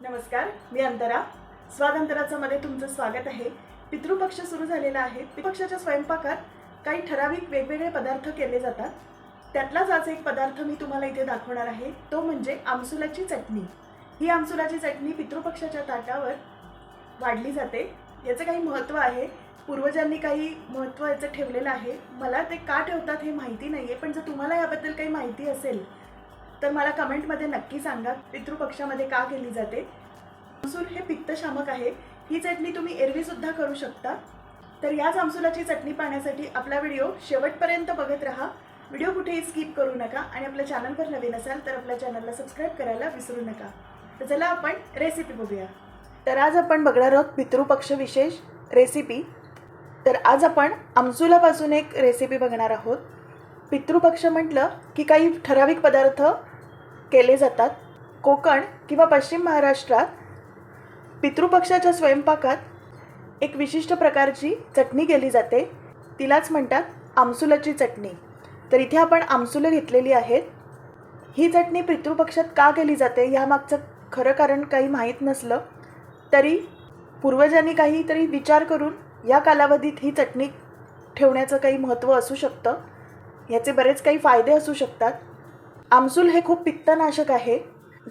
नमस्कार मी अंतरा. स्वागंतराचं मध्ये तुमचं स्वागत आहे. पितृपक्ष सुरू झालेला आहे. पितृपक्षाच्या स्वयंपाकात काही ठराविक वेगवेगळे पदार्थ केले जातात. त्यातलाच आज एक पदार्थ मी तुम्हाला इथे दाखवणार आहे. तो म्हणजे आमसुलाची चटणी. ही आमसुलाची चटणी पितृपक्षाच्या ताटावर वाढली जाते. याचं काही महत्त्व आहे. पूर्वजांनी काही महत्त्व याचं ठेवलेलं आहे. मला ते का ठेवतात हे माहिती नाही आहे पण जर तुम्हाला याबद्दल काही माहिती असेल तर मला कमेंटमध्ये नक्की सांगा पितृपक्षामध्ये का केली जाते? आमसूल हे पित्तशामक आहे. ही चटणी तुम्ही एरवीसुद्धा करू शकता. तर याच आमसुलाची चटणी पाहण्यासाठी आपला व्हिडिओ शेवटपर्यंत बघत राहा. व्हिडिओ कुठेही स्किप करू नका आणि आपल्या चॅनलवर नवीन असाल तर आपल्या चॅनलला सबस्क्राईब करायला विसरू नका. तर चला आपण रेसिपी बघूया. तर आज आपण बघणार आहोत पितृपक्ष विशेष रेसिपी तर आज आपण आमसुलापासून एक रेसिपी बघणार आहोत. पितृपक्ष म्हटलं की काही ठराविक पदार्थ केले जातात. कोकण किंवा पश्चिम महाराष्ट्रात पितृपक्षाच्या स्वयंपाकात एक विशिष्ट प्रकारची चटणी केली जाते. तिलाच म्हणतात आमसुलाची चटणी. तर इथे आपण आमसुलं घेतलेली आहेत. ही चटणी पितृपक्षात का केली जाते ह्यामागचं खरं कारण काही माहीत नसलं तरी पूर्वजांनी काहीतरी विचार करून या कालावधीत ही चटणी ठेवण्याचं काही महत्त्व असू शकतं. याचे बरेच काही फायदे असू शकतात. आमसूल हे खूप पित्तनाशक आहे.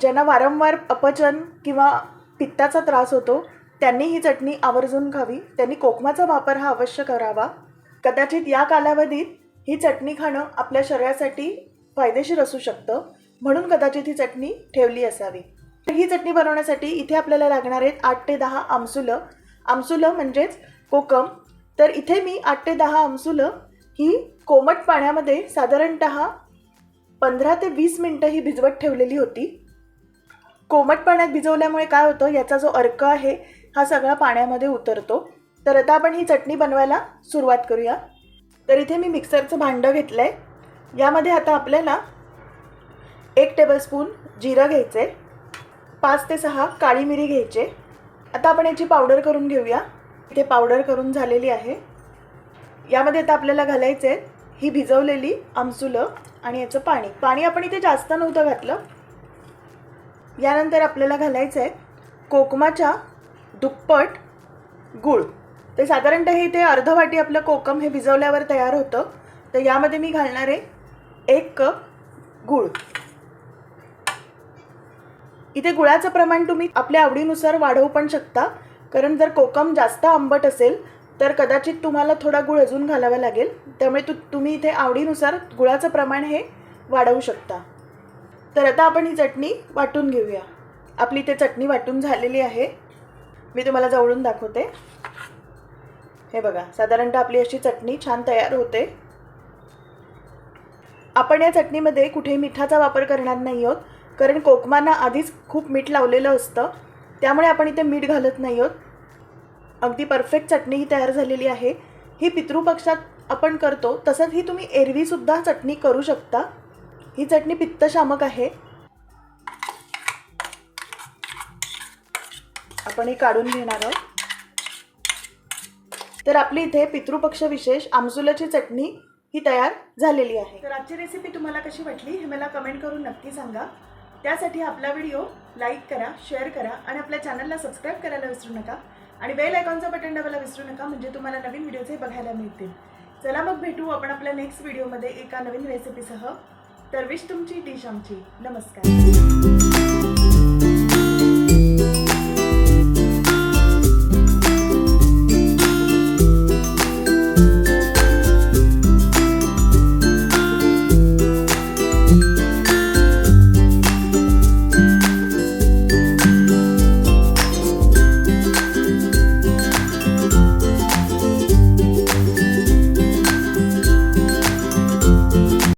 ज्यांना वारंवार अपचन किंवा पित्ताचा त्रास होतो त्यांनी ही चटणी आवर्जून खावी. त्यांनी कोकमाचा वापर हा अवश्य करावा. कदाचित या कालावधीत ही चटणी खाणं आपल्या शरीरासाठी फायदेशीर असू शकतं. म्हणून कदाचित ही चटणी ठेवली असावी. तर ही चटणी बनवण्यासाठी इथे आपल्याला लागणार आहेत आठ ते दहा आमसुलं. आमसुलं म्हणजेच कोकम. तर इथे मी आठ ते दहा आमसुलं ही कोमट पाण्यामध्ये साधारणत पंधरा ते वीस मिनटं ही भिजवत ठेवलेली होती. कोमट पाण्यात भिजवल्यामुळे काय होतं याचा जो अर्क आहे हा सगळा पाण्यामध्ये उतरतो. तर आता आपण ही चटणी बनवायला सुरुवात करूया. तर इथे मी मिक्सरचं भांडं घेतलं आहे यामध्ये आता आपल्याला एक टेबलस्पून जिरं घ्यायचे पाच ते सहा काळी मिरी घ्यायचे. आता आपण याची पावडर करून घेऊया. इथे पावडर करून झालेली आहे. यामध्ये आता आपल्याला घालायचे आहेत ही भिजवलेली आमसुलं आणि याचं पाणी. पाणी आपण इथे जास्त नव्हतं घातलं. यानंतर आपल्याला घालायचं आहे कोकमाच्या दुप्पट गूळ. तर साधारणतः हे इथे अर्ध वाटी आपलं कोकम हे भिजवल्यावर तयार होतं. तर यामध्ये मी घालणार आहे एक कप गूळ. इथे गुळाचं प्रमाण तुम्ही आपल्या आवडीनुसार वाढवू पण शकता. कारण जर कोकम जास्त आंबट असेल तर कदाचित तुम्हाला थोडा गुळ अजून घालावा लागेल. त्यामुळे तु तुम्ही इथे आवडीनुसार गुळाचं प्रमाण हे वाढवू शकता. तर आता आपण ही चटणी वाटून घेऊया. आपली इथे चटणी वाटून झालेली आहे. मी तुम्हाला जवळून दाखवते. हे बघा साधारणतः आपली अशी चटणी छान तयार होते. आपण या चटणीमध्ये कुठेही मिठाचा वापर करणार नाही आहोत कारण कोकमांना आधीच खूप मीठ लावलेलं असतं. त्यामुळे आपण इथे मीठ घालत नाही आहोत. अगदी परफेक्ट चटणी ही तयार झालेली आहे. ही पितृपक्षात आपण करतो तसंच ही तुम्ही एरवीसुद्धा चटणी करू शकता. ही चटणी पित्तशामक आहे. आपण ही काढून घेणार आहोत. तर आपली इथे पितृपक्ष विशेष आमसुलाची चटणी ही तयार झालेली आहे. तर आजची रेसिपी तुम्हाला कशी वाटली हे मला कमेंट करून नक्की सांगा. त्यासाठी आपला व्हिडिओ लाईक करा शेअर करा आणि आपल्या चॅनलला सबस्क्राईब करायला विसरू नका. आणि बेल आयकॉनचं बटन दाबायला विसरू नका म्हणजे तुम्हाला नवीन व्हिडिओचे बघायला मिळतील. चला मग भेटू आपण आपल्या नेक्स्ट व्हिडिओमध्ये एका नवीन रेसिपीसह तर विश तुमची डिश आमची. नमस्कार.